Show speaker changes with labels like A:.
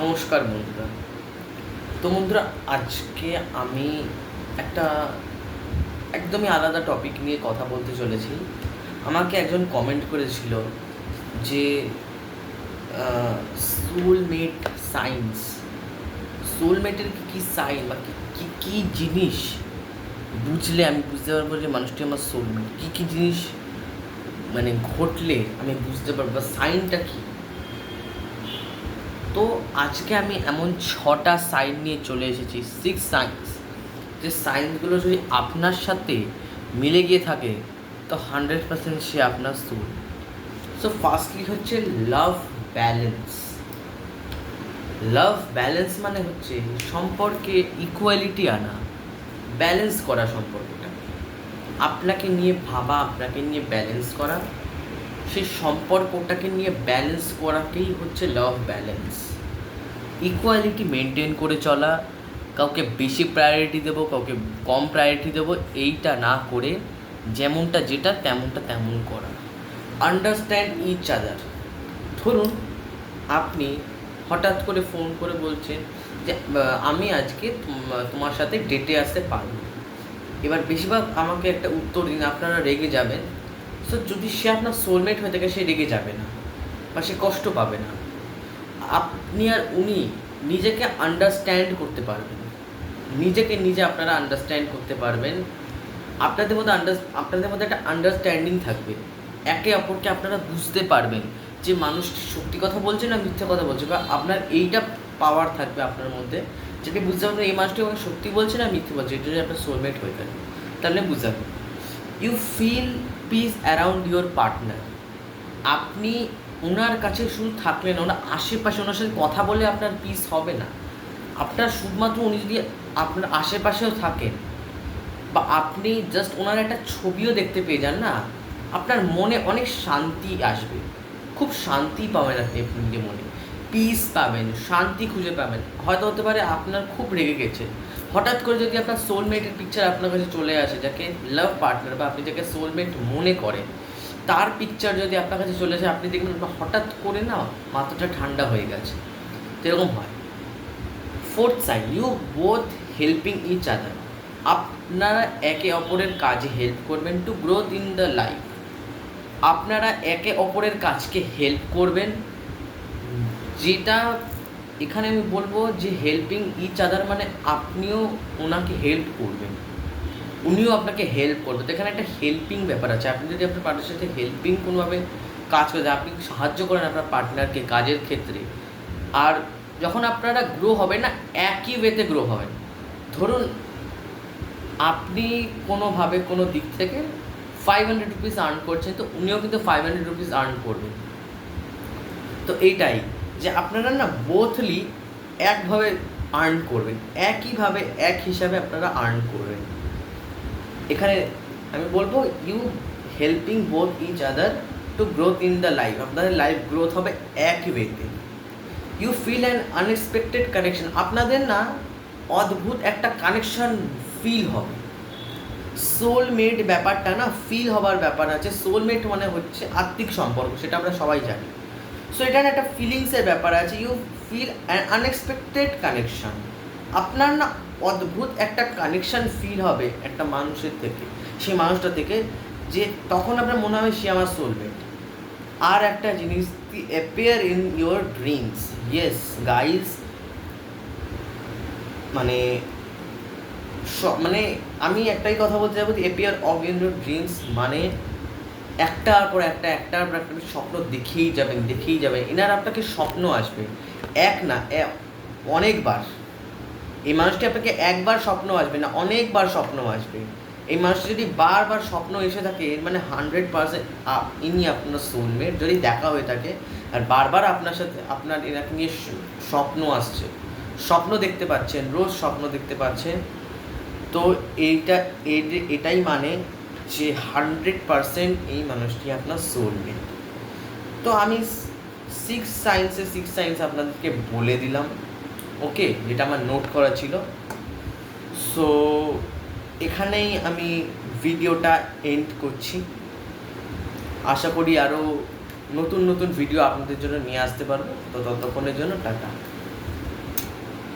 A: নমস্কার বন্ধুরা। তো বন্ধুরা, আজকে আমি একটা একদমই আলাদা টপিক নিয়ে কথা বলতে চলেছি। আমাকে একজন কমেন্ট করেছিল যে সোলমেট সায়েন্স সোলমেটের কী কী সাইন বা কী কী জিনিস বুঝলে আমি বুঝতে পারব যে মানুষটি আমার সোলমেট কী কী জিনিস মানে ঘটলে আমি বুঝতে পারব বা সাইনটা কী? তো আজকে আমি এমন ছটা সাইন নিয়ে চলে এসেছি সিক্স সাইন্স যে সাইন্সগুলো যদি আপনার সাথে মিলে গিয়ে থাকে, তো হান্ড্রেড পার্সেন্ট সে আপনার সুর সো ফার্স্টলি হচ্ছে লাভ ব্যালেন্স লাভ ব্যালেন্স মানে হচ্ছে সম্পর্কে ইকুয়ালিটি আনা ব্যালেন্স করা সম্পর্কটা। আপনাকে নিয়ে ভাবা, আপনাকে নিয়ে ব্যালেন্স করা। সেই সম্পর্কটাকে নিয়ে ব্যালেন্স করাকেই হচ্ছে লাভ ব্যালেন্স ইকুয়ালিটি মেনটেন করে চলা, কাউকে বেশি প্রায়োরিটি দেবো, কাউকে কম প্রায়োরিটি দেবো, এইটা না করে যেমনটা যেটা তেমনটা তেমন করা। আন্ডারস্ট্যান্ড ইচ আদার ধরুন, আপনি হঠাৎ করে ফোন করে বলছেন যে আমি আজকে তোম- তোমার সাথে ডেটে আসতে পারব এবার বেশিরভাগ আমাকে একটা উত্তর দিন, আপনারা রেগে যাবেন। সো যদি সে আপনার সোলমেট হয়ে থাকে, সে রেগে যাবে না বা সে কষ্ট পাবে না। আপনি আর উনি নিজেকে আন্ডারস্ট্যান্ড করতে পারবেন। নিজেকে নিজে আপনারা আন্ডারস্ট্যান্ড করতে পারবেন। আপনাদের মধ্যে আন্ডার আপনাদের মধ্যে একটা আন্ডারস্ট্যান্ডিং থাকবে। একে অপরকে আপনারা বুঝতে পারবেন যে মানুষটি সত্যি কথা বলছে না মিথ্যা কথা বলছে বা আপনার এইটা পাওয়ার থাকবে আপনার মধ্যে যেটা বুঝতে পারবেন এই মানুষটি আমাকে সত্যি বলছে না মিথ্যে বলছে, এটা যদি আপনার সোলমেট হয়ে থাকে, তাহলে বুঝতে পারবেন you feel peace around your partner আপনি ওনার কাছে শুধু থাকলেন, ওনার আশেপাশে, ওনার সাথে কথা বলে আপনার পিস হবে না। আপনার শুধুমাত্র উনি যদি আপনার আশেপাশেও থাকেন, বা আপনি জাস্ট ওনার একটা ছবিও দেখতে পেয়ে যান না, আপনার মনে অনেক শান্তি আসবে। খুব শান্তি পাবেন আপনি নিজের মনে। পিস পাবেন, শান্তি খুঁজে পাবেন। হয়তো হতে পারে আপনার খুব রেগে গেছে। হঠাৎ করে যদি আপনার সোলমেটের পিকচার আপনার কাছে চলে আসে, যাকে লাভ পার্টনার বা আপনি যাকে সোলমেট মনে করেন, তার পিকচার যদি আপনার কাছে চলে আসে, আপনি দেখবেন হঠাৎ করে না মাথাটা ঠান্ডা হয়ে গেছে। তো এরকম হয়। Fourth sign you both helping each other আপনারা একে অপরের কাজে হেল্প করবেন to growth in the life আপনারা একে অপরের কাজকে হেল্প করবেন, যেটা এখানে আমি বলব যে হেল্পিং ইচ আদার মানে আপনিও ওনাকে হেল্প করবেন। উনিও আপনাকে হেল্প করবে তো এখানে একটা হেল্পিং ব্যাপার আছে। আপনি যদি আপনার পার্টনার সাথে হেল্পিং কোনোভাবে কাজ করে আপনি সাহায্য করেন আপনার পার্টনারকে কাজের ক্ষেত্রে? আর যখন আপনারা গ্রো হবেন না, একই ওয়েতে গ্রো হবেন। ধরুন, আপনি কোনোভাবে কোনো দিক থেকে ফাইভ হান্ড্রেড রুপিস আর্ন করছেন, তো উনিও কিন্তু ফাইভ হান্ড্রেড রুপিস আর্ন করবেন। তো এইটাই। যে আপনারা না বোথলি একভাবে আর্ন করবেন, একইভাবে এক হিসাবে আপনারা আর্ন করবেন। এখানে আমি বলব you helping both each other to growth in the life আপনাদের লাইফ গ্রোথ হবে একই ওয়েতে you feel an unexpected connection আপনাদের না অদ্ভুত একটা কানেকশন ফিল হবে। সোলমেট ব্যাপারটা না ফিল হবার ব্যাপার আছে সোলমেট মানে হচ্ছে আত্মিক সম্পর্ক, সেটা আমরা সবাই জানি। সো এটা একটা ফিলিংসের ব্যাপার আছে। ইউ ফিল আনএক্সপেক্টেড কানেকশন আপনার না অদ্ভুত একটা কানেকশন ফিল হবে একটা মানুষের থেকে। সেই মানুষটা থেকে যে তখন আপনার মনে হবে সে আমার সোলমেট আর একটা জিনিস the appear in your dreams yes guys মানে মানে আমি একটাই কথা বলতে যাব appear of in your dreams মানে একটার পর একটা, একটার পর একটা স্বপ্ন দেখেই যাবেন দেখেই যাবেন। এনার আপনাকে স্বপ্ন আসবে। এক না অনেকবার। এই মানুষটি আপনাকে একবার স্বপ্ন আসবে না, অনেকবার স্বপ্ন আসবে। এই মানুষটি যদি বারবার স্বপ্ন এসে থাকে, এর মানে হান্ড্রেড পার্সেন্ট ইনি আপনার সোলমেট যদি দেখা হয়ে থাকে, আর বারবার আপনার সাথে, আপনার এনাকে নিয়ে স্বপ্ন আসছে। স্বপ্ন দেখতে পাচ্ছেন, রোজ স্বপ্ন দেখতে পাচ্ছেন। তো এইটা এট- এটাই মানে যে হান্ড্রেড পার্সেন্ট এই মানুষটি আপনার সোলমেট তো আমি সিক্স সায়েন্সে সিক্স সায়েন্স আপনাদেরকে বলে দিলাম। ওকে যেটা আমার নোট করা ছিল। সো এখানেই আমি ভিডিওটা এন্ড করছি। আশা করি আরও নতুন নতুন ভিডিও আপনাদের জন্য নিয়ে আসতে পারব। তো ততক্ষণের জন্য টাটা।